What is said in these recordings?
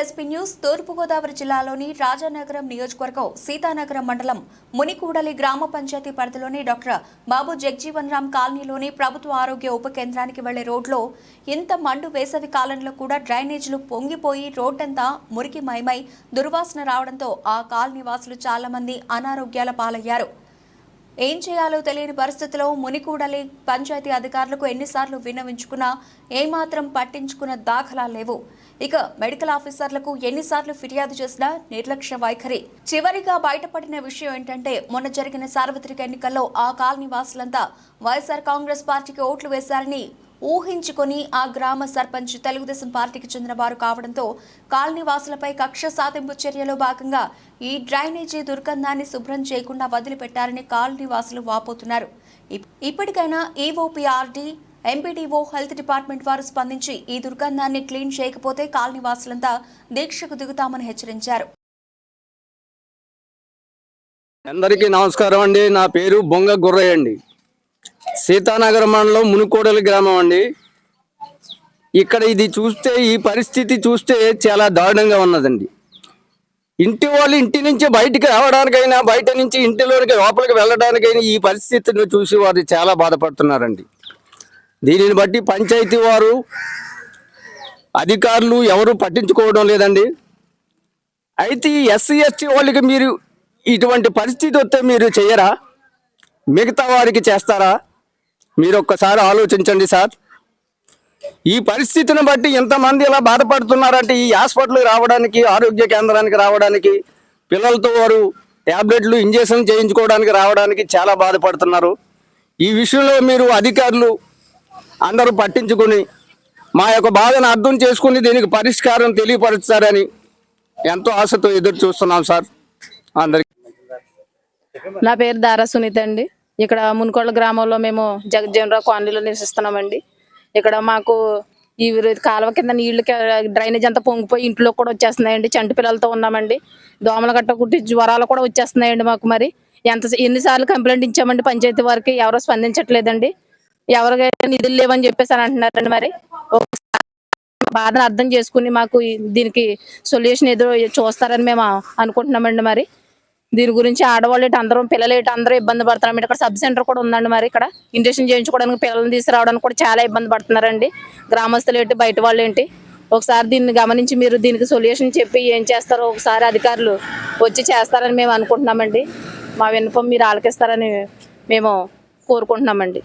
SP news. తూర్పుగోదావరి జిల్లాలోని రాజానగరం నియోజకవర్గం సీతానగరం మండలం మునికూడలి గ్రామ పంచాయతీ పరిధిలోని డాక్టర్ బాబు జగ్జీవన్ రామ్ కాలనీలోని ప్రభుత్వ ఆరోగ్య ఉప కేంద్రానికి వెళ్ళే రోడ్లో ఇంత మండు వేసవి కాలంలో కూడా డ్రైనేజీలు పొంగిపోయి రోడ్డంతా మురికి మైమై దుర్వాసన రావడంతో ఆ కాలనీ వాసులు చాలామంది అనారోగ్యాల పాలయ్యారు. ఏం చేయాలో తెలియని పరిస్థితిలో మునికూడలి పంచాయతీ అధికారులకు ఎన్నిసార్లు విన్నవించుకున్నా ఏమాత్రం పట్టించుకున్న దాఖలా లేవు. ఇక మెడికల్ ఆఫీసర్లకు ఎన్నిసార్లు ఫిర్యాదు చేసినా నిర్లక్ష్య వైఖరి. చివరిగా బయటపడిన విషయం ఏంటంటే మొన్న జరిగిన సార్వత్రిక ఎన్నికల్లో ఆ కాలనీ వాసులంతా వైఎస్ఆర్ కాంగ్రెస్ పార్టీకి ఓట్లు వేశారని ఊహించుకొని ఆ గ్రామ సర్పంచ్ తెలుగుదేశం పార్టీకి చెందిన వారు కావడంతో కాలనీ వాసులపై కక్ష సాధింపు చర్యలో భాగంగా ఈ డ్రైనేజీ దుర్గంధాన్ని శుభ్రం చేయకుండా వదిలిపెట్టారని కాలనీ వాసులు వాపోతున్నారు. ఇప్- ఇప్పటికైనా ఈఓపీఆర్డీ ఎంపీడీఓ హెల్త్ డిపార్ట్మెంట్ వారు స్పందించి ఈ దుర్గంధాన్ని క్లీన్ చేయకపోతే కాలనీ వాసులంతా దీక్షకు దిగుతామని హెచ్చరించారు. అందరికీ నమస్కారం అండి. నా పేరు బొంగ గుర్రయ్య అండి. సీతానగర మండలం మునుకోడలి గ్రామం అండి. ఇక్కడ ఇది చూస్తే ఈ పరిస్థితి చూస్తే చాలా దారుణంగా ఉన్నదండి. ఇంటి వాళ్ళు ఇంటి నుంచి బయటికి రావడానికైనా బయట నుంచి ఇంటిలోనికి లోపలికి వెళ్ళడానికైనా ఈ పరిస్థితిని చూసి వారు చాలా బాధపడుతున్నారండి. దీనిని బట్టి పంచాయతీ వారు అధికారులు ఎవరు పట్టించుకోవడం లేదండి. అయితే ఈ ఎస్సీ ఎస్టీ వాళ్ళకి మీరు ఇటువంటి పరిస్థితి వస్తే మీరు చేయరా? మిగతా వారికి చేస్తారా? మీరు ఒక్కసారి ఆలోచించండి సార్. ఈ పరిస్థితిని బట్టి ఎంతమంది ఇలా బాధపడుతున్నారంటే ఈ హాస్పిటల్కి రావడానికి ఆరోగ్య కేంద్రానికి రావడానికి పిల్లలతో వారు ట్యాబ్లెట్లు ఇంజక్షన్ చేయించుకోవడానికి రావడానికి చాలా బాధపడుతున్నారు. ఈ విషయంలో మీరు అధికారులు అందరూ పట్టించుకొని మా యొక్క బాధను అర్థం చేసుకుని దీనికి పరిష్కారం తెలియపరుస్తారని ఎంతో ఆశతో ఎదురు చూస్తున్నాం సార్. అందరికి నా పేరు దారా సునీత అండి. ఇక్కడ మున్కోళ్ళ గ్రామంలో మేము జగజ్జీవనరావు కాలనీలో నివసిస్తున్నామండి. ఇక్కడ మాకు ఈ కాలువ కింద నీళ్ళు డ్రైనేజ్ అంతా పొంగిపోయి ఇంట్లో కూడా వచ్చేస్తున్నాయండి. చంటి పిల్లలతో ఉన్నామండి. దోమలు గట్ట కుట్టి జ్వరాలు కూడా వచ్చేస్తున్నాయండి మాకు మరి. ఎంత ఎన్నిసార్లు కంప్లైంట్ ఇచ్చామండి పంచాయతీ వారికి ఎవరో స్పందించట్లేదండి. ఎవరికైనా నిధులు లేవని చెప్పేసి అని అంటున్నారండి మరి. బాధను అర్థం చేసుకుని మాకు దీనికి సొల్యూషన్ ఎదురు చూస్తారని మేము అనుకుంటున్నామండి మరి. దీని గురించి ఆడవాళ్ళు ఇటు అందరం పిల్లలు ఇటు అందరూ ఇబ్బంది పడుతున్నారు. ఇక్కడ సబ్ సెంటర్ కూడా ఉందండి మరి ఇక్కడ. ఇంజక్షన్ చేయించుకోవడానికి పిల్లల్ని తీసుకురావడానికి కూడా చాలా ఇబ్బంది పడుతున్నారండి. గ్రామస్తులు ఏంటి బయట వాళ్ళు ఏంటి? ఒకసారి దీన్ని గమనించి మీరు దీనికి సొల్యూషన్ చెప్పి ఏం చేస్తారో ఒకసారి అధికారులు వచ్చి చేస్తారని మేము అనుకుంటున్నామండి. మా విన్నపం మీరు ఆలకిస్తారని మేము కోరుకుంటున్నామండి.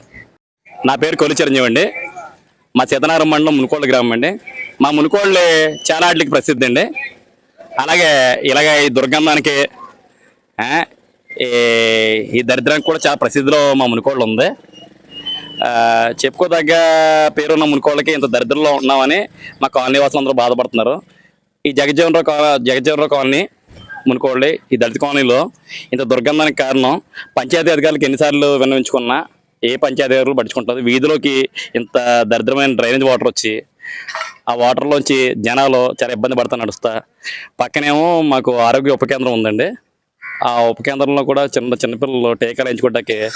నా పేరు కొలు చిరంజీవి అండి. మా సీతనగరం మండలం మునుకోళ్ళ గ్రామం అండి. మా మునుకోళ్ళు చాలా ఆటలకి ప్రసిద్ధి అండి. అలాగే ఇలాగ ఈ దుర్గంధానికి ఈ ఈ దరిద్రానికి కూడా చాలా ప్రసిద్ధిలో మా మునుకోళ్ళు ఉంది. చెప్పుకోదగ్గ పేరున్న మునుకోళ్ళకి ఇంత దరిద్రంలో ఉన్నామని మా కాలనీ వాసులు అందరూ బాధపడుతున్నారు. ఈ జగజ్జీవనరావు కా- జగజ్జీవనరావు కాలనీ మునుకోళ్ళి ఈ దళిత కాలనీలో ఇంత దుర్గంధానికి కారణం పంచాయతీ అధికారులకు ఎన్నిసార్లు విన్నవించుకున్నా ఏ పంచాయతీ అధికారులు పట్టించుకుంటారు వీధిలోకి ఇంత దరిద్రమైన డ్రైనేజ్ వాటర్ వచ్చి ఆ వాటర్లోంచి జనాలు చాలా ఇబ్బంది పడుతూ నడుస్తా. పక్కనేమో మాకు ఆరోగ్య ఉప కేంద్రం ఉందండి. ఆ ఉప కేంద్రంలో కూడా చిన్న చిన్నపిల్లలు టీకాలు ఎంచుకోవడానికి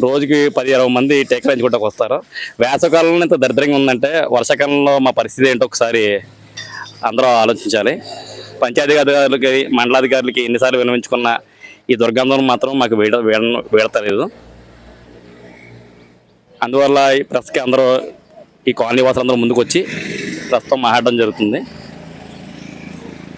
రోజుకి పది ఇరవై మంది టీకాలు ఎంచుకోవడానికి వస్తారు. వేసవకాలంలో ఇంత దరిద్రంగా ఉందంటే వర్షాకాలంలో మా పరిస్థితి ఏంటో ఒకసారి అందరూ ఆలోచించాలి. పంచాయతీ అధికారులకి మండలాధికారులకి ఎన్నిసార్లు వినవించుకున్న ఈ దుర్గంధం మాత్రం మాకు వీడ వీడ- వీడతలేదు. అందువల్ల ఈ ప్రెస్కి అందరూ ఈ కాలనీ వాసులు అందరూ ముందుకు వచ్చి ప్రస్తుతం మాట్లాడడం జరుగుతుంది.